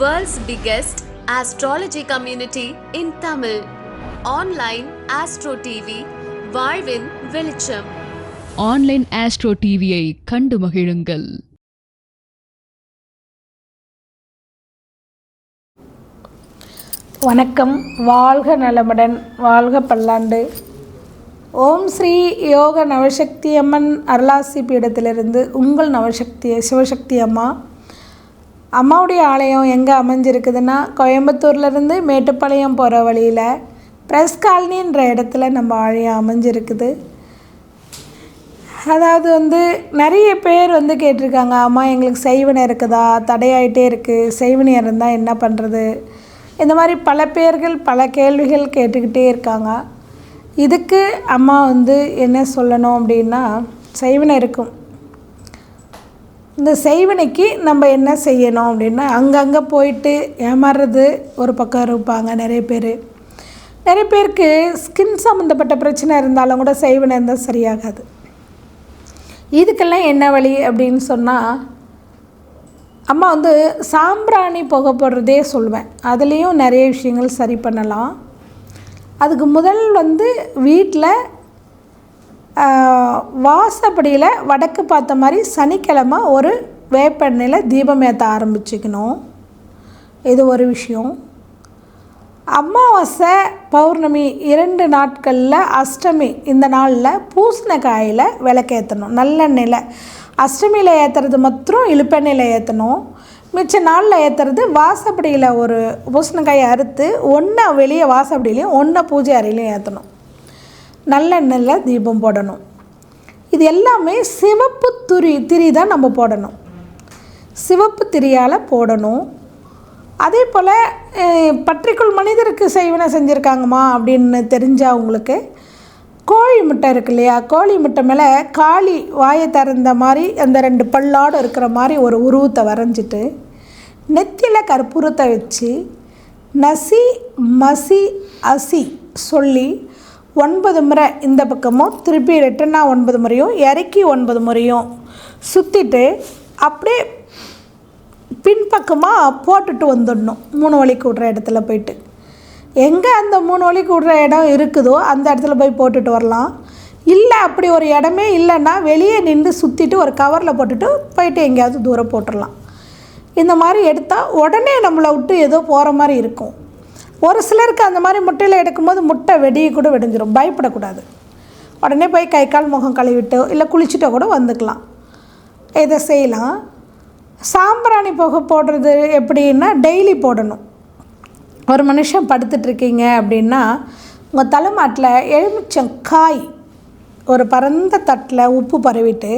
World's biggest astrology community in Tamil. Online Astro TV, வாழ்வின் வெளிச்சம். Online astro டிவியை கண்டு மகிழுங்கள். வணக்கம். வாழ்க நலமுடன் வாழ்க பல்லாண்டு. ஓம் ஸ்ரீ யோக நவசக்தி அம்மன் அருளாசி பீடத்திலிருந்து உங்கள் நவசக்தி சிவசக்தி அம்மா அம்மாவுடைய ஆலயம் எங்கே அமைஞ்சிருக்குதுன்னா கோயம்புத்தூர்லேருந்து மேட்டுப்பாளையம் போகிற வழியில் ப்ரெஸ் காலனின்ற இடத்துல நம்ம ஆலயம் அமைஞ்சிருக்குது. அதாவது வந்து நிறைய பேர் வந்து கேட்டிருக்காங்க அம்மா எங்களுக்கு செய்வினை இருக்குதா? தடையாயிட்டே இருக்குது செய்வினை இருந்தால் என்ன பண்ணுறது இந்த மாதிரி பல பேர்கள் பல கேள்விகள் கேட்டுக்கிட்டே இருக்காங்க. இதுக்கு அம்மா வந்து என்ன சொல்லணும் அப்படின்னா செய்வினை இருக்கும். இந்த செய்வினைக்கு நம்ம என்ன செய்யணும் அப்படின்னா அங்கங்கே போயிட்டு ஏமாறுறது ஒரு பக்கம் இருப்பாங்க நிறைய பேர். நிறைய பேருக்கு ஸ்கின் சம்மந்தப்பட்ட பிரச்சனை இருந்தாலும் கூட செய்வினை இருந்தால் சரியாகாது. இதுக்கெல்லாம் என்ன வழி அப்படின்னு சொன்னால் அம்மா வந்து சாம்பிராணி புகை போடுறதே சொல்லுவேன் அதுலேயும் நிறைய விஷயங்கள் சரி பண்ணலாம். அதுக்கு முதல் வந்து வீட்டில் வாசப்படியில் வடக்கு பார்த்த மாதிரி சனிக்கிழமை ஒரு வேப்பெண்ணெயில் தீபம் ஏற்ற ஆரம்பிச்சுக்கணும். இது ஒரு விஷயம். அமாவாசை பௌர்ணமி இரண்டு நாட்களில் அஷ்டமி இந்த நாளில் பூசணிக்காயில் விளக்கேற்றணும் நல்லெண்ணெயில். அஷ்டமியில் ஏற்றுறது மாத்திரம் இழுப்பெண்ணெயில் ஏற்றணும் மிச்ச நாளில் ஏற்றுறது வாசப்படியில் ஒரு பூசணிக்காயை அறுத்து ஒன்றை வெளியே வாசப்படியிலையும் ஒன்றை பூஜை அறையிலையும் ஏற்றணும் நல்லெண்ணெயில் தீபம் போடணும். இது எல்லாமே சிவப்பு துரி திரி தான் நம்ம போடணும். சிவப்பு திரியால் போடணும். அதே போல் பற்றிக்குள் மனிதருக்கு செய்வனை செஞ்சுருக்காங்கம்மா அப்படின்னு தெரிஞ்சால் உங்களுக்கு கோழி முட்டை இருக்கு இல்லையா? கோழி முட்டை மேலே காளி வாயை திறந்த மாதிரி அந்த ரெண்டு பல்லாடு இருக்கிற மாதிரி ஒரு உருவத்தை வரைஞ்சிட்டு நெத்தியில் கற்பூரத்தை வச்சு நசி மசி அசி சொல்லி ஒன்பது முறை இந்த பக்கமும் திருப்பி ரிட்டனாக ஒன்பது முறையும் இறக்கி ஒன்பது முறையும். சுற்றிட்டு அப்படியே பின்பக்கமாக போட்டுட்டு வந்துடணும். மூணு வழிக்கு விட்ற இடத்துல போயிட்டு. எங்கே அந்த மூணு வழிக்கு விட்ற இடம் இருக்குதோ அந்த இடத்துல போய் போட்டுட்டு வரலாம். இல்லை அப்படி ஒரு இடமே இல்லைன்னா வெளியே நின்று சுற்றிட்டு ஒரு கவரில் போட்டுட்டு போயிட்டு எங்கேயாவது தூரம் போட்டுடலாம். இந்த மாதிரி எடுத்தால் உடனே நம்மளை விட்டு ஏதோ போகிற மாதிரி இருக்கும். ஒரு சிலருக்கு அந்த மாதிரி முட்டையில் எடுக்கும்போது முட்டை வெடியை கூட வெடிஞ்சிடும் பயப்படக்கூடாது. உடனே போய் கை கால் முகம் கழுவிட்டோ இல்லை குளிச்சுட்டோ கூட வந்துக்கலாம். இதை செய்யலாம். சாம்பிராணி புகை போடுறது எப்படின்னா டெய்லி போடணும். ஒரு மனுஷன் படுத்துட்ருக்கீங்க அப்படின்னா உங்கள் தலைமாட்டில் எலுமிச்சம் காய் ஒரு பரந்த தட்டில் உப்பு பரவிட்டு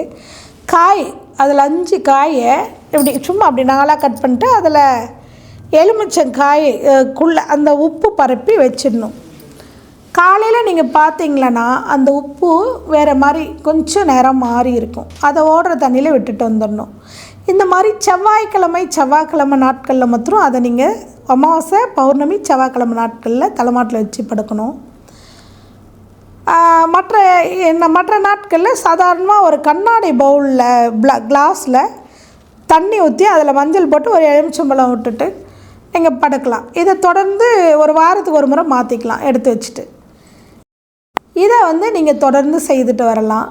காய் அதில் அஞ்சு காயை இப்படி சும்மா அப்படி நாளாக கட் பண்ணிட்டு அதில் எலுமிச்சங்காய்க்குள்ள அந்த உப்பு பரப்பி வச்சிடணும். காலையில் நீங்கள் பார்த்தீங்களன்னா அந்த உப்பு வேறு மாதிரி கொஞ்சம் நேரம் மாறி இருக்கும். அதை ஓடுற தண்ணியில் விட்டுட்டு வந்துடணும். இந்த மாதிரி செவ்வாய்க்கிழமை செவ்வாய்க்கிழமை நாட்களில் மாத்திரம் அதை நீங்கள் அமாவாசை பௌர்ணமி செவ்வாய்க்கிழமை நாட்களில் தலைமாட்டில் வச்சு படுக்கணும். மற்ற என்ன மற்ற நாட்களில் சாதாரணமாக ஒரு கண்ணாடி பவுலில் க்ளாஸில் கிளாஸில் தண்ணி ஊற்றி அதில் மஞ்சள் போட்டு ஒரு எலுமிச்சம்பழம் விட்டுட்டு இங்கே படுக்கலாம். இதை தொடர்ந்து ஒரு வாரத்துக்கு ஒரு முறை மாற்றிக்கலாம் எடுத்து வச்சுட்டு. இதை வந்து நீங்கள் தொடர்ந்து செய்துட்டு வரலாம்.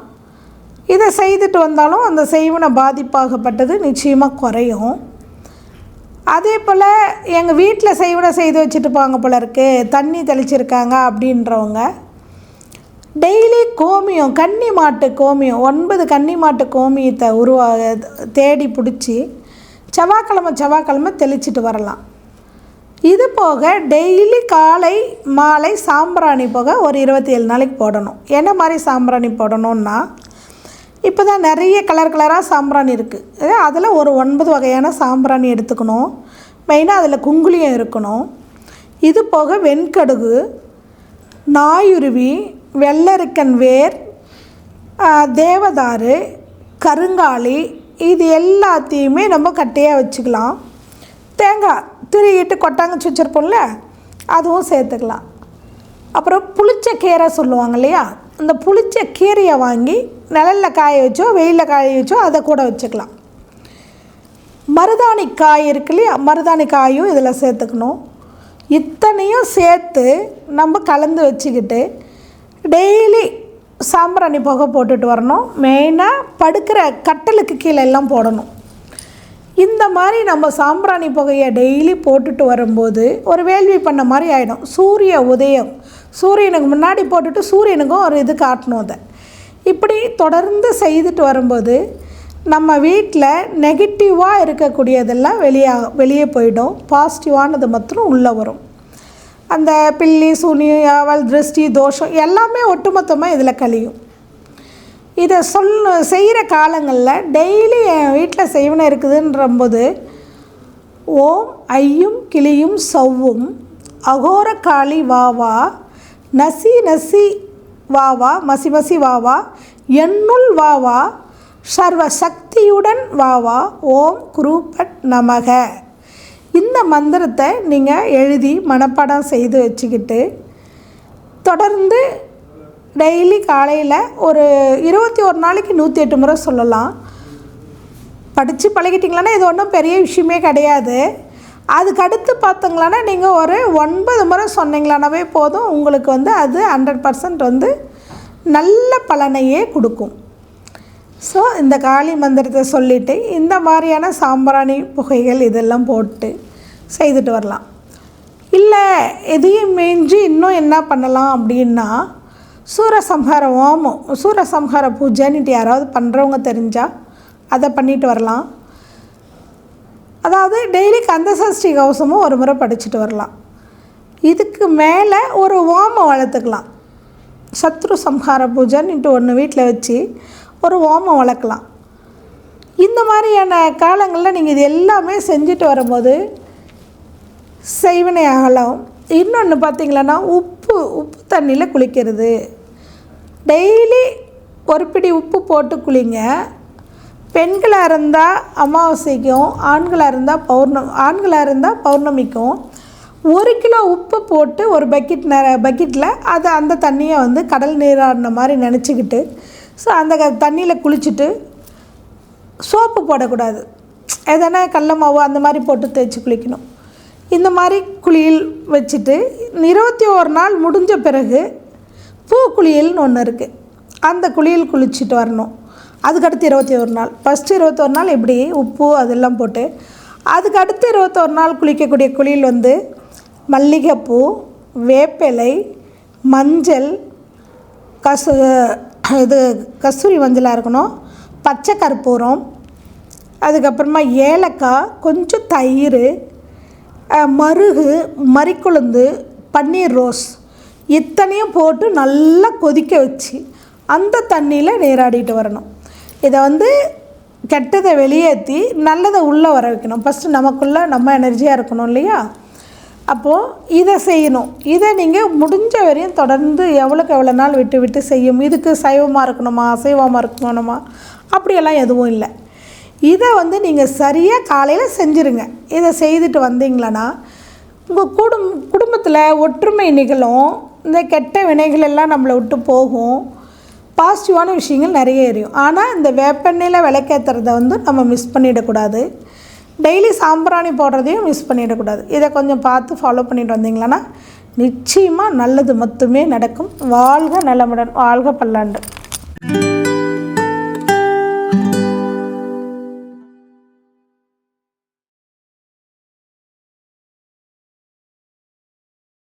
இதை செய்துட்டு வந்தாலும் அந்த செய்வன பாதிப்பாகப்பட்டது நிச்சயமாக குறையும். அதே போல் எங்கள் வீட்டில் செய்வனை செய்து வச்சுட்டுப்பாங்க போல இருக்குது தண்ணி தெளிச்சிருக்காங்க அப்படின்றவங்க. டெய்லி கோமியம் கன்னி மாட்டு கோமியம் ஒன்பது கன்னி மாட்டு கோமியத்தை உருவா தேடி பிடிச்சி செவ்வாய்க்கிழமை செவ்வாய்க்கிழமை தெளிச்சிட்டு வரலாம். இது போக டெய்லி காலை மாலை சாம்பிராணி போக ஒரு இருபத்தி ஏழு நாளைக்கு போடணும். என்ன மாதிரி சாம்பிராணி போடணுன்னா இப்போ தான் நிறைய கலர் கலராக சாம்பிராணி இருக்குது அதில் ஒரு ஒன்பது வகையான சாம்பிராணி எடுத்துக்கணும். மெயினாக அதில் குங்குளியம் இருக்கணும். இது போக வெண்கடுகு நாயுருவி வெள்ளரிக்கன் வேர் தேவதாரு கருங்காலி இது எல்லாத்தையுமே நம்ம கட்டையாக வச்சுக்கலாம். தேங்காய் திருகிட்டு கொட்டாங்கச்சி வச்சுருப்போம்ல அதுவும் சேர்த்துக்கலாம். அப்புறம் புளிச்ச கீரை சொல்லுவாங்க இல்லையா? அந்த புளிச்ச கீரையை வாங்கி நிழலில் காய வச்சோ வெயிலில் காய வச்சோ அதை கூட வச்சுக்கலாம். மருதாணி காய் இருக்கு இல்லையா? மருதாணி காயும் இதில் சேர்த்துக்கணும். இத்தனையும் சேர்த்து நம்ம கலந்து வச்சுக்கிட்டு டெய்லி சாம்பிராணி புகை போட்டுட்டு வரணும். மெயினாக படுக்கிற கட்டலுக்கு கீழே எல்லாம் போடணும். இந்த மாதிரி நம்ம சாம்பிராணி புகையை டெய்லி போட்டுட்டு வரும்போது ஒரு வேள்வி பண்ண மாதிரி ஆகிடும் சூரிய உதயம். சூரியனுக்கு முன்னாடி போட்டுட்டு சூரியனுக்கும் ஒரு இது காட்டணும் அதை. இப்படி தொடர்ந்து செய்துட்டு வரும்போது நம்ம வீட்டில் நெகட்டிவாக இருக்கக்கூடியதெல்லாம் வெளியாக வெளியே போயிடும். பாசிட்டிவானது மாத்திரம் உள்ளே வரும். அந்த பில்லி சூனியாவல் திருஷ்டி தோஷம் எல்லாமே ஒட்டுமொத்தமாக இதில் கழியும். இதை சொல் செய்கிற காலங்களில் டெய்லி என் வீட்டில் செய்வன இருக்குதுன்றம்போது ஓம் ஐயும் கிளியும் சவ்வும் அகோர காளி வாவா நசி நசி வாவா மசி மசி வாவா என்னுள் வாவா சர்வ சக்தியுடன் வாவா ஓம் குருபட் நமக. இந்த மந்திரத்தை நீங்கள் எழுதி மனப்பாடம் செய்து வச்சுக்கிட்டு தொடர்ந்து டெய்லி காலையில் ஒரு இருபத்தி ஒரு நாளைக்கு நூற்றி எட்டு முறை சொல்லலாம். படித்து பழகிட்டிங்களான்னா இது ஒன்றும் பெரிய விஷயமே கிடையாது. அதுக்கடுத்து பார்த்தீங்களானா பார்த்தீங்களான்னா நீங்கள் ஒரு ஒன்பது முறை சொன்னீங்களானாவே போதும். உங்களுக்கு வந்து அது ஹண்ட்ரட் பர்சன்ட் வந்து நல்ல பலனையே கொடுக்கும். ஸோ இந்த காளி மந்திரத்தை சொல்லிவிட்டு இந்த மாதிரியான சாம்பிராணி புகைகள் இதெல்லாம் போட்டு செய்துட்டு வரலாம். இல்லை எதையும் மேஞ்சி இன்னும் என்ன பண்ணலாம் அப்படின்னா சூரசம்ஹார ஓமம் சூரசம்ஹார பூஜைன்னுட்டு யாராவது பண்ணுறவங்க தெரிஞ்சால் அதை பண்ணிட்டு வரலாம். அதாவது டெய்லி கந்தசஷ்டி கவசமும் ஒரு முறை படிச்சுட்டு வரலாம். இதுக்கு மேலே ஒரு ஓமம் வளர்த்துக்கலாம். சத்ரு சம்ஹார பூஜைன்னுட்டு ஒன்று வீட்டில் வச்சு ஒரு ஓமம் வளர்க்கலாம். இந்த மாதிரியான காலங்களில் நீங்கள் இது எல்லாமே செஞ்சுட்டு வரும்போது செய்வினை அகலம் இன்னொன்று பார்த்தீங்களன்னா உப்பு உப்பு தண்ணியில் குளிக்கிறது. டெய்லி ஒரு பிடி உப்பு போட்டு குளிங்க. பெண்களாக இருந்தால் அமாவாசைக்கும் ஆண்களாக இருந்தால் பௌர்ணம் ஆண்களாக இருந்தால் பௌர்ணமிக்கும் ஒரு கிலோ உப்பு போட்டு ஒரு பக்கெட் ந பக்கெட்டில் அதை அந்த தண்ணியை வந்து கடல் நீராடின மாதிரி நினச்சிக்கிட்டு ஸோ அந்த தண்ணியில் குளிச்சுட்டு சோப்பு போடக்கூடாது. எதனா கடல மாவு அந்த மாதிரி போட்டு தேய்ச்சி குளிக்கணும். இந்த மாதிரி குளியல் வச்சுட்டு இருபத்தி ஒரு நாள் முடிஞ்ச பிறகு பூ குளியல்னு ஒன்று இருக்குது அந்த குளியல் குளிச்சுட்டு வரணும். அதுக்கடுத்து இருபத்தி ஒரு நாள். ஃபஸ்ட்டு இருபத்தொரு நாள் இப்படி உப்பு அதெல்லாம் போட்டு அதுக்கு அடுத்து இருபத்தொரு நாள் குளிக்கக்கூடிய குளியல் வந்து மல்லிகைப்பூ வேப்பிலை மஞ்சள் கசு இது கஸ்தூரி மஞ்சளாக இருக்கணும் பச்சை கற்பூரம் அதுக்கப்புறமா ஏலக்காய் கொஞ்சம் தயிர் மருகு மறிக்குழுந்து பன்னீர் ரோஸ் இத்தனையும் போட்டு நல்லா கொதிக்க வச்சு அந்த தண்ணியில் நீராடிட்டு வரணும். இதை வந்து கெட்டதை வெளியேற்றி நல்லதை உள்ளே வர வைக்கணும். ஃபஸ்ட்டு நமக்குள்ளே நம்ம எனர்ஜியாக இருக்கணும் இல்லையா? அப்போது இதை செய்யணும். இதை நீங்கள் முடிஞ்ச வரையும் தொடர்ந்து எவ்வளோக்கு எவ்வளோ நாள் விட்டு விட்டு செய்யும். இதுக்கு சைவமாக இருக்கணுமா அசைவமாக இருக்கணுமா? அப்படியெல்லாம் எதுவும் இல்லை. இதை வந்து நீங்கள் சரியாக காலையில் செஞ்சுருங்க. இதை செய்துட்டு வந்தீங்களன்னா உங்கள் குடும் குடும்பத்தில் ஒற்றுமை நிகழும். இந்த கெட்ட வினைகள் எல்லாம் நம்மளை விட்டு போகும். பாசிட்டிவான விஷயங்கள் நிறைய எரியும். ஆனால் இந்த வேப்பெண்ணெயில் விளக்கேற்றுறத வந்து நம்ம மிஸ் பண்ணிடக்கூடாது. டெய்லி சாம்பிராணி போடுறதையும் மிஸ் பண்ணிடக்கூடாது. இதை கொஞ்சம் பார்த்து ஃபாலோ பண்ணிட்டு வந்தீங்களன்னா நிச்சயமாக நல்லது மட்டுமே நடக்கும். வாழ்க நலமுடன் வாழ்க பல்லாண்டு.